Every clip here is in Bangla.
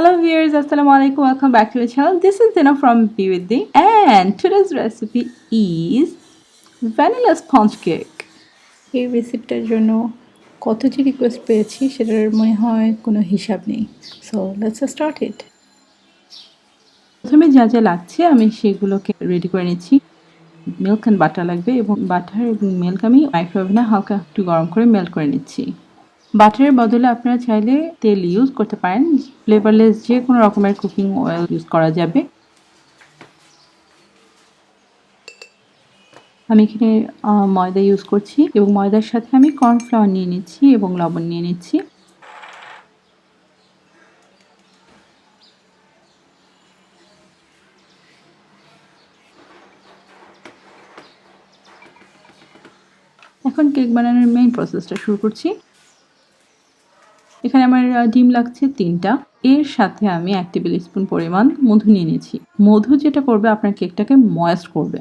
Hello viewers, Assalamu alaikum. Welcome back to the channel. This is Dina from Be With Thee, and today's recipe is vanilla sponge cake. এই রেসিপিটার জন্য কত যে রিকোয়েস্ট পেয়েছি সেটার মনে হয় কোনো হিসাব নেই সো লেটস স্টার্ট ইট প্রথমে যা যা লাগছে আমি সেগুলোকে রেডি করে নিচ্ছি মিল্ক অ্যান্ড বাটার লাগবে এবং বাটার এবং মিল্ক আমি মাইক্রোওভেনে হালকা একটু গরম করে মেল্ট করে নিচ্ছি বাটারের বদলে আপনারা চাইলে তেল ইউজ করতে পারেন। ফ্লেভারলেস যে কোনো রকমের কুকিং অয়েল ইউজ করা যাবে। আমি এখানে ময়দা ইউজ করছি এবং ময়দার সাথে আমি কর্নফ্লাওয়ার নিয়ে নিচ্ছি এবং লবণ নিয়ে নিচ্ছি। এখন কেক বানানোর মেইন প্রসেসটা শুরু করছি। এখানে আমার ডিম লাগছে তিনটা। এর সাথে আমি এক টেবিল স্পুন পরিমাণ মধু নিয়ে নিয়েছি। মধু যেটা করবে, আপনার কেকটাকে ময়েস্ট করবে।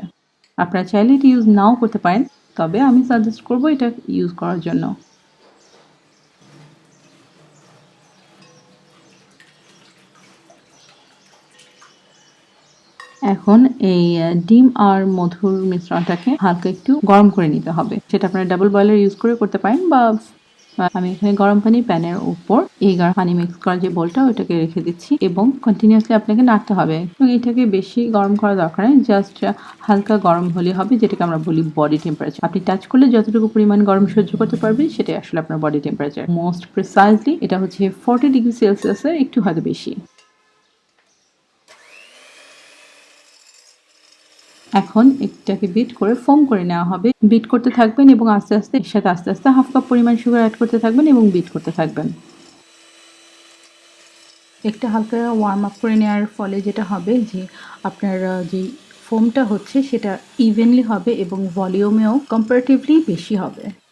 আপনারা চাইলে এটা ইউজ নাও করতে পারেন, তবে আমি সাজেস্ট করব এটা ইউজ করার জন্য। এখন এই ডিম আর মধুর মিশ্রণটাকে হালকা একটু গরম করে নিতে হবে। সেটা আপনারা ডাবল বয়লার ইউজ করে করতে পারেন বা আমি এখানে গরম পানি প্যানের উপর এই পানি মিক্স করা যে বোলটা ওটাকে রেখে দিচ্ছি এবং কন্টিনিউসলি আপনাকে নাড়তে হবে। এবং এটাকে বেশি গরম করা দরকার নেই জাস্ট হালকা গরম হলে হবে, যেটাকে আমরা বলি বডি টেম্পারেচার আপনি টাচ করলে যতটুকু পরিমাণ গরম সহ্য করতে পারবেন, সেটাই আসলে আপনার বডি টেম্পারেচার মোস্ট প্রিসাইজলি এটা হচ্ছে ফোর্টি ডিগ্রি সেলসিয়াসের একটু হয়তো বেশি। এখন এটাকে বিট করে ফোম করে নেওয়া হবে। বিট করতে থাকবেন এবং আস্তে আস্তে এর সাথে আস্তে আস্তে হাফ কাপ পরিমাণ সুগার অ্যাড করতে থাকবেন এবং বিট করতে থাকবেন। একটা হালকা ওয়ার্ম আপ করে নেওয়ার ফলে যেটা হবে যে আপনার যে ফোমটা হচ্ছে সেটা ইভেনলি হবে এবং ভলিউমেও কম্পারেটিভলি বেশি হবে।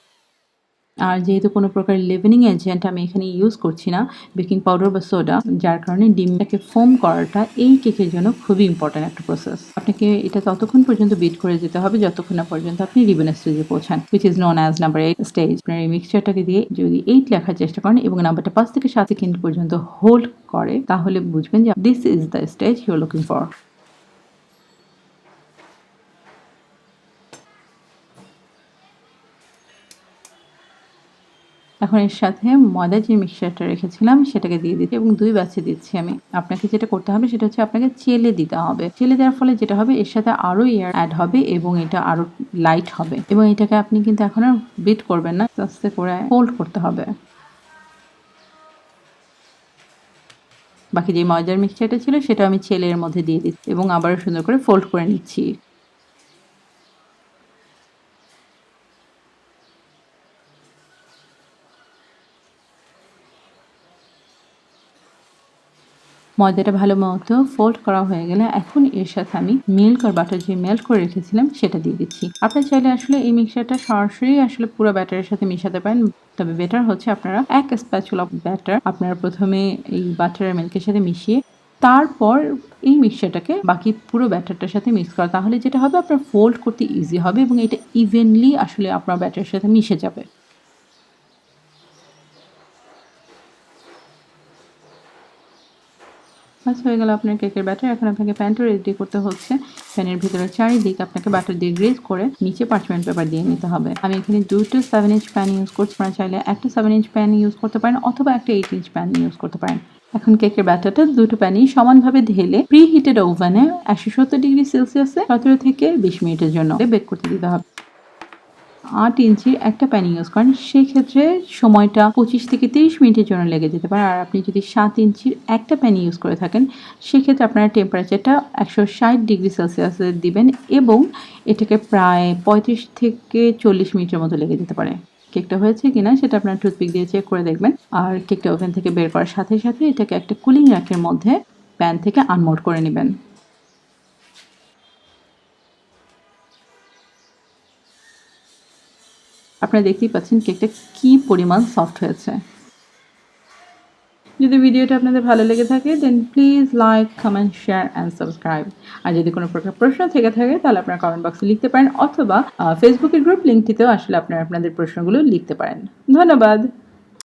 আর যেহেতু কোনো প্রকার লেভেনিং এজেন্ট আমি এখানে ইউজ করছি না বেকিং পাউডার বা সোডা যার কারণে ডিমটাকে ফোম করাটা এই কেকের জন্য খুবই ইম্পর্ট্যান্ট একটা প্রসেস আপনাকে এটা ততক্ষণ পর্যন্ত বিট করে যেতে হবে, যতক্ষণ না পর্যন্ত আপনি রিবেন স্টেজে পৌঁছান which is known as number eight stage আপনার এই মিক্সচারটাকে দিয়ে যদি এইট লেখার চেষ্টা করেন এবং নাম্বারটা পাঁচ থেকে সাত সেকেন্ড পর্যন্ত হোল্ড করে, তাহলে বুঝবেন যে this is the stage you are looking for এখন এর সাথে ময়দা যে মিক্সচারটা রেখেছিলাম, সেটাকে দিয়ে দিচ্ছি এবং দুই ব্যাচে দিচ্ছি আমি। আপনাকে যেটা করতে হবে, সেটা হচ্ছে আপনাকে চেলে দিতে হবে। চেলে দেওয়ার ফলে যেটা হবে, এর সাথে আরও এয়ার অ্যাড হবে এবং এটা আরও লাইট হবে। এবং এটাকে আপনি কিন্তু এখন আর বিট করবেন না, আস্তে করে ফোল্ড করতে হবে। বাকি যে ময়দার মিক্সচারটা ছিল, সেটা আমি ছেলের মধ্যে দিয়ে দিচ্ছি এবং আবারও সুন্দর করে ফোল্ড করে নিচ্ছি। ময়দাটা ভালো মতো ফোল্ড করা হয়ে গেলে এখন এর সাথে আমি মিল্ক আর বাটার যে মেল্ট করে রেখেছিলাম সেটা দিয়ে দিচ্ছি। আপনারা চাইলে আসলে এই মিক্সারটা সরাসরি আসলে পুরো ব্যাটারের সাথে মিশাতে পারেন, তবে বেটার হচ্ছে আপনারা এক স্প্যাচুল অফ ব্যাটার আপনারা প্রথমে এই বাটার আর মিল্কের সাথে মিশিয়ে তারপর এই মিক্সচারটাকে বাকি পুরো ব্যাটারটার সাথে মিক্স করা। তাহলে যেটা হবে, আপনার ফোল্ড করতে ইজি হবে এবং এটা ইভেনলি আসলে আপনার ব্যাটারের সাথে মিশে যাবে। বাস হয়ে গেল আপনার কেকের ব্যাটার এখন আপনাকে প্যানটা রেডি করতে হচ্ছে। প্যানের ভিতরে চারিদিক আপনাকে বাটার দিয়ে গ্রেজ করে নিচে পার্চমেন্ট পেপার দিয়ে নিতে হবে। আমি এখানে দুটো সেভেন ইঞ্চ প্যান ইউজ করছি। আপনারা চাইলে একটা সেভেন ইঞ্চ প্যান ইউজ করতে পারেন অথবা একটা এইট ইঞ্চ প্যান ইউজ করতে পারেন। এখন কেকের ব্যাটারটা দুটো প্যানই সমানভাবে ঢেলে প্রি হিটেড ওভেনে একশো সত্তর ডিগ্রি সেলসিয়াসে সতেরো থেকে বিশ মিনিটের জন্য বেক করতে দিতে হবে। আট ইঞ্চির একটা প্যান ইউজ করেন সেই ক্ষেত্রে সময়টা পঁচিশ থেকে তিরিশ মিনিটের জন্য লেগে যেতে পারে। আর আপনি যদি সাত ইঞ্চির একটা প্যান ইউজ করে থাকেন, সেক্ষেত্রে আপনার টেম্পারেচারটা একশো ষাট ডিগ্রি সেলসিয়াসে দিবেন এবং এটাকে প্রায় পঁয়ত্রিশ থেকে চল্লিশ মিনিটের মতো লেগে যেতে পারে। কেকটা হয়েছে কিনা সেটা আপনার টুথপিক দিয়ে চেক করে দেখবেন। আর কেকটা ওভেন থেকে বের করার সাথে সাথে এটাকে একটা কুলিং র্যাকের মধ্যে প্যান থেকে আনমোড করে নেবেন। আপনারা দেখতেই পাচ্ছেন কেকটা কি পরিমাণ সফট হয়েছে। যদি ভিডিওটা আপনাদের ভালো লেগে থাকে then please like comment share and subscribe আর যদি কোনো প্রকার প্রশ্ন থেকে থাকে, তাহলে আপনারা কমেন্ট বক্সে লিখতে পারেন, অথবা ফেসবুকের গ্রুপ লিঙ্কটিতেও আসলে আপনারা আপনাদের প্রশ্নগুলো লিখতে পারেন। ধন্যবাদ!